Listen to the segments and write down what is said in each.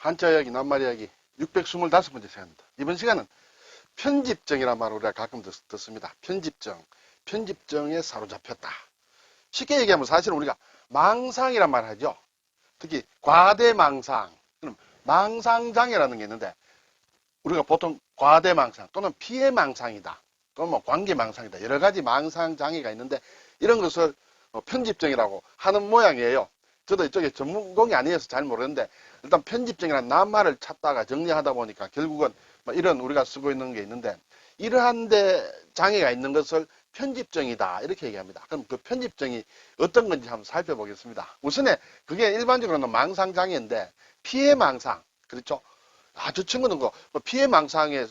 한자 이야기, 낱말 이야기 625번째 시간입니다. 이번 시간은 편집증이라는 말을 우리가 가끔 듣, 듣습니다. 편집증. 편집증에 사로잡혔다. 쉽게 얘기하면 사실은 우리가 망상이란 말 하죠. 특히 과대망상. 그럼 망상장애라는 게 있는데 우리가 보통 과대망상 또는 피해망상이다. 또는 뭐 관계망상이다. 여러 가지 망상장애가 있는데 이런 것을 어, 편집증이라고 하는 모양이에요. 저도 이쪽에 전문공이 아니어서 잘 모르는데 일단 편집증이라는 낱말을 찾다가 정리하다 보니까 결국은 뭐 이런 우리가 쓰고 있는 게 있는데 이러한 데 장애가 있는 것을 편집증이다 이렇게 얘기합니다. 그럼 그 편집증이 어떤 건지 한번 살펴보겠습니다. 우선에 그게 일반적으로는 망상장애인데 피해망상 그렇죠? 아 저 친구는 그 피해망상에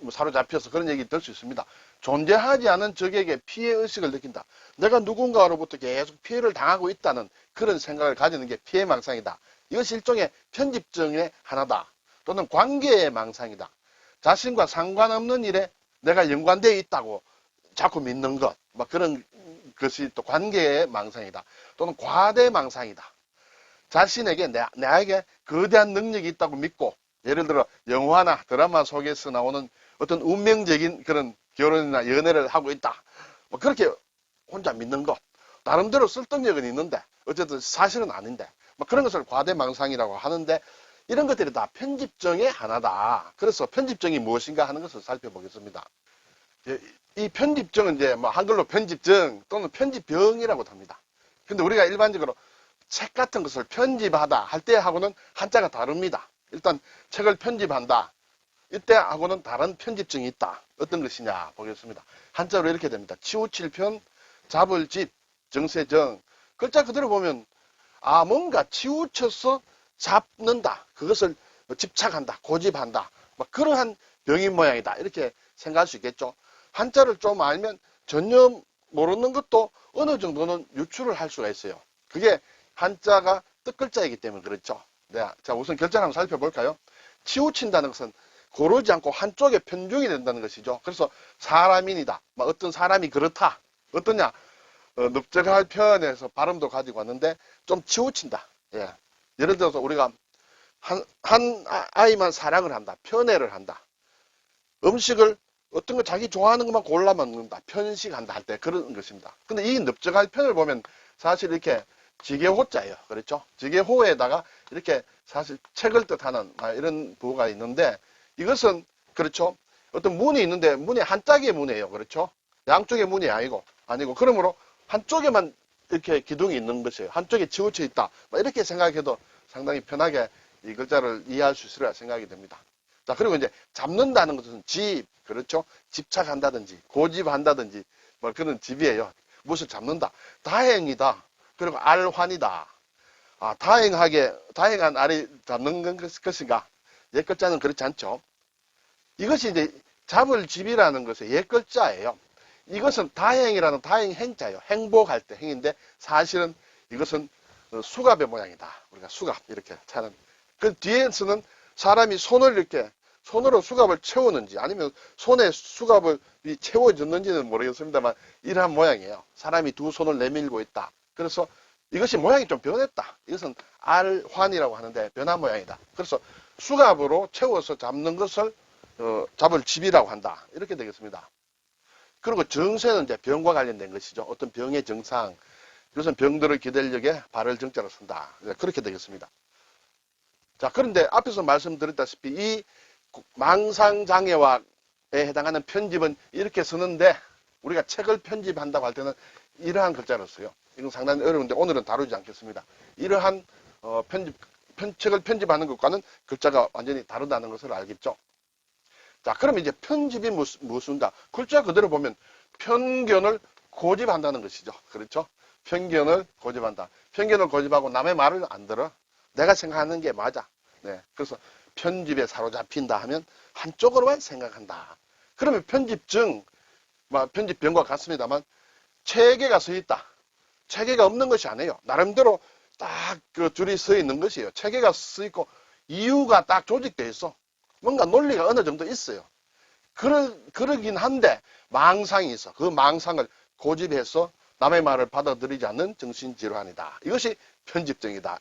뭐 사로잡혀서 그런 얘기 들 수 있습니다. 존재하지 않은 적에게 피해 의식을 느낀다. 내가 누군가로부터 계속 피해를 당하고 있다는 그런 생각을 가지는 게 피해 망상이다. 이것이 일종의 편집증의 하나다. 또는 관계의 망상이다. 자신과 상관없는 일에 내가 연관되어 있다고 자꾸 믿는 것. 막 그런 것이 또 관계의 망상이다. 또는 과대 망상이다. 자신에게 내, 나에게 거대한 능력이 있다고 믿고 예를 들어 영화나 드라마 속에서 나오는 어떤 운명적인 그런 결혼이나 연애를 하고 있다. 뭐 그렇게 혼자 믿는 것. 나름대로 설득력은 있는데 어쨌든 사실은 아닌데 뭐 그런 것을 과대망상이라고 하는데 이런 것들이 다 편집증의 하나다. 그래서 편집증이 무엇인가 하는 것을 살펴보겠습니다. 예, 이 편집증은 이제 뭐 한글로 편집증 또는 편집병이라고 합니다. 근데 우리가 일반적으로 책 같은 것을 편집하다 할 때 하고는 한자가 다릅니다. 일단 책을 편집한다. 이때하고는 다른 편집증이 있다. 어떤 것이냐 보겠습니다. 한자로 이렇게 됩니다. 치우칠편, 잡을집, 정세정. 글자 그대로 보면 아 뭔가 치우쳐서 잡는다. 그것을 뭐 집착한다. 고집한다. 막 그러한 병인 모양이다. 이렇게 생각할 수 있겠죠. 한자를 좀 알면 전혀 모르는 것도 어느 정도는 유출을 할 수가 있어요. 그게 한자가 뜻글자이기 때문에 그렇죠. 네. 자, 우선 결정 한번 살펴볼까요? 치우친다는 것은 고르지 않고 한쪽에 편중이 된다는 것이죠. 그래서 사람인이다. 막 어떤 사람이 그렇다. 어떠냐? 어, 넓적할 편에서 발음도 가지고 왔는데 좀 치우친다. 예. 예를 들어서 우리가 한, 한 아- 아이만 사랑을 한다. 편애를 한다. 음식을 어떤 거 자기 좋아하는 것만 골라 먹는다. 편식한다 할 때 그런 것입니다. 근데 이 넓적할 편을 보면 사실 이렇게 지게호자예요. 그렇죠? 지게호에다가 이렇게 사실 책을 뜻하는 아, 이런 부호가 있는데 이것은 그렇죠? 어떤 문이 있는데 문이 한짝의 문이에요. 그렇죠? 양쪽의 문이 아니고 아니고 그러므로 한쪽에만 이렇게 기둥이 있는 것이에요. 한쪽에 치우쳐 있다. 뭐 이렇게 생각해도 상당히 편하게 이 글자를 이해할 수 있으리라 생각이 됩니다. 자, 그리고 이제 잡는다는 것은 집, 그렇죠? 집착한다든지, 고집한다든지, 뭐 그런 집이에요. 무엇을 잡는다. 다행이다. 그리고 알환이다. 아, 다행하게, 다행한 알이 잡는 것- 것인가? 옛 글자는 그렇지 않죠. 이것이 이제 잡을 집이라는 것의 옛 글자예요. 이것은 다행이라는 다행 행자예요. 행복할 때 행인데 사실은 이것은 어, 수갑의 모양이다. 우리가 수갑 이렇게 차는. 그 뒤에서는 사람이 손을 이렇게 손으로 수갑을 채우는지 아니면 손에 수갑을 이 채워졌는지는 모르겠습니다만 이러한 모양이에요. 사람이 두 손을 내밀고 있다. 그래서 이것이 모양이 좀 변했다. 이것은 알환이라고 하는데 변한 모양이다. 그래서 수갑으로 채워서 잡는 것을 어, 잡을 집이라고 한다. 이렇게 되겠습니다. 그리고 정세는 이제 병과 관련된 것이죠. 어떤 병의 정상. 이것은 병들을 기대력에 발을 정자로 쓴다. 이제 그렇게 되겠습니다. 자, 그런데 앞에서 말씀드렸다시피 이 망상장애와에 해당하는 편집은 이렇게 쓰는데 우리가 책을 편집한다고 할 때는 이러한 글자로 써요. 이건 상당히 어려운데 오늘은 다루지 않겠습니다. 이러한 어, 편집, 편, 책을 편집하는 것과는 글자가 완전히 다르다는 것을 알겠죠. 자, 그럼 이제 편집이 무슨, 무슨가? 글자 그대로 보면 편견을 고집한다는 것이죠. 그렇죠? 편견을 고집한다. 편견을 고집하고 남의 말을 안 들어. 내가 생각하는 게 맞아. 네. 그래서 편집에 사로잡힌다 하면 한쪽으로만 생각한다. 그러면 편집증, 뭐 편집병과 같습니다만 체계가 서 있다. 체계가 없는 것이 아니에요. 나름대로 딱 그 줄이 서 있는 것이에요. 체계가 서 있고 이유가 딱 조직되어 있어. 뭔가 논리가 어느 정도 있어요. 그러, 그러긴 한데 망상이 있어. 그 망상을 고집해서 남의 말을 받아들이지 않는 정신질환이다. 이것이 편집증이다.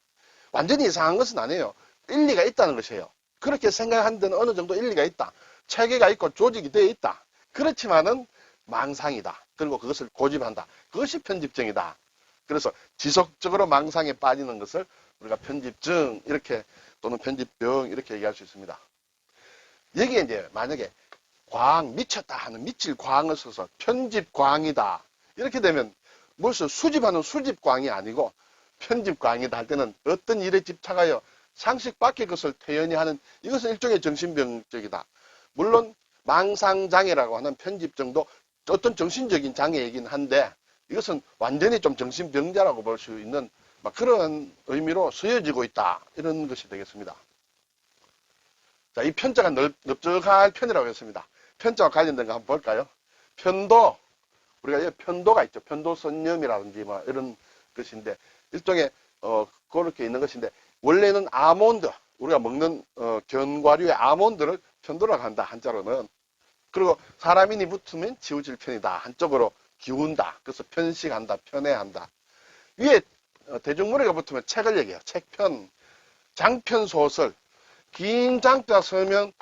완전히 이상한 것은 아니에요. 일리가 있다는 것이에요. 그렇게 생각하는 데는 어느 정도 일리가 있다. 체계가 있고 조직이 되어 있다. 그렇지만은 망상이다. 그리고 그것을 고집한다. 그것이 편집증이다. 그래서 지속적으로 망상에 빠지는 것을 우리가 편집증 이렇게 또는 편집병 이렇게 얘기할 수 있습니다. 여기에 이제 만약에 광 미쳤다 하는 미칠 광을 써서 편집광이다 이렇게 되면 무엇을 수집하는 수집광이 아니고 편집광이다 할 때는 어떤 일에 집착하여 상식 밖의 것을 태연히 하는 이것은 일종의 정신병적이다. 물론 망상장애라고 하는 편집증도 어떤 정신적인 장애이긴 한데 이것은 완전히 좀 정신병자라고 볼 수 있는 막 그런 의미로 쓰여지고 있다. 이런 것이 되겠습니다. 자, 이 편자가 넓, 넓적할 편이라고 했습니다. 편자와 관련된 거 한번 볼까요? 편도, 우리가 편도가 있죠. 편도선염이라든지 뭐 이런 것인데, 일종의, 어, 그렇게 있는 것인데, 원래는 아몬드, 우리가 먹는, 어, 견과류의 아몬드를 편도라고 한다, 한자로는. 그리고 사람인이 붙으면 지우질 편이다. 한쪽으로 기운다. 그래서 편식한다, 편애한다. 위에 어, 대중문회가 붙으면 책을 얘기해요. 책편, 장편 소설, 긴 장자 서면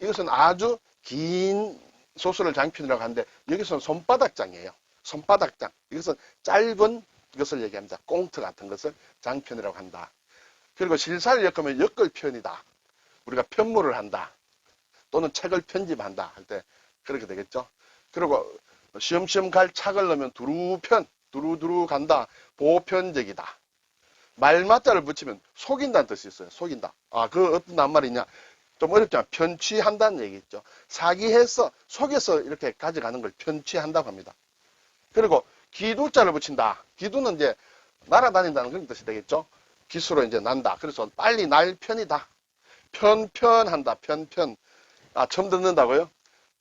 이것은 아주 긴 소설을 장편이라고 하는데 여기서는 손바닥장이에요. 손바닥장. 이것은 짧은 것을 얘기합니다. 꽁트 같은 것을 장편이라고 한다. 그리고 실사를 엮으면 엮을 편이다. 우리가 편물을 한다. 또는 책을 편집한다 할 때 그렇게 되겠죠. 그리고 시험시험 갈 착을 넣으면 두루편, 두루두루 간다. 보편적이다. 말맞자를 붙이면 속인다는 뜻이 있어요. 속인다. 아, 그 어떤 낱말이냐. 좀 어렵지만 편취한다는 얘기겠죠. 사기해서 속에서 이렇게 가져가는 걸 편취한다고 합니다. 그리고 기두자를 붙인다. 기두는 이제 날아다닌다는 그런 뜻이 되겠죠. 기수로 이제 난다. 그래서 빨리 날 편이다. 편편한다. 편편. 아, 처음 듣는다고요?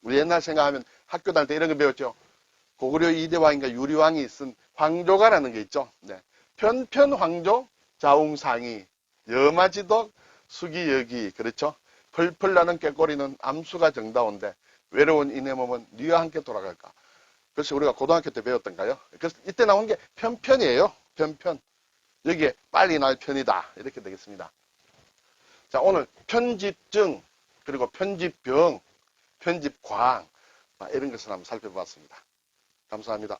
우리 옛날 생각하면 학교 다닐 때 이런 거 배웠죠. 고구려 이대왕인가 유리왕이 쓴 황조가라는 게 있죠. 네. 편편 황조 자웅상이 여마지덕 수기여기 그렇죠. 펄펄 나는 꾀꼬리는 암수가 정다운데 외로운 이내 몸은 니와 함께 돌아갈까. 그래서 우리가 고등학교 때 배웠던가요? 그래서 이때 나온 게 편편이에요. 편편. 여기에 빨리 날 편이다. 이렇게 되겠습니다. 자, 오늘 편집증, 그리고 편집병, 편집광, 아, 이런 것을 한번 살펴보았습니다. 감사합니다.